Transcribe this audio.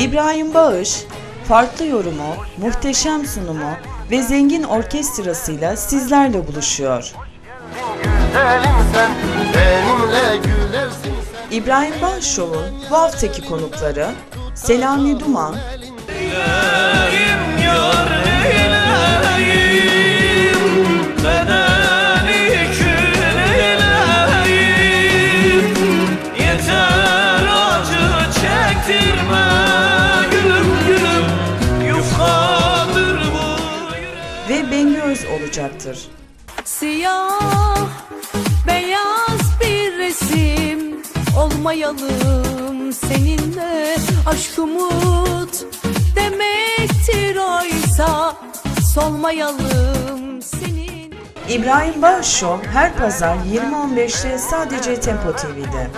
İbrahim Bağış, farklı yorumu, muhteşem sunumu ve zengin orkestrasıyla sizlerle buluşuyor. İbrahim Bağış Show'un bu haftaki konukları Selami Duman, ve Bengü Öz olacaktır. Siyah beyaz bir resim olmayalım seninle aşk umut demektir oysa solmayalım senin İbrahim Bağış Show her pazar 20.15'te sadece Tempo TV'de.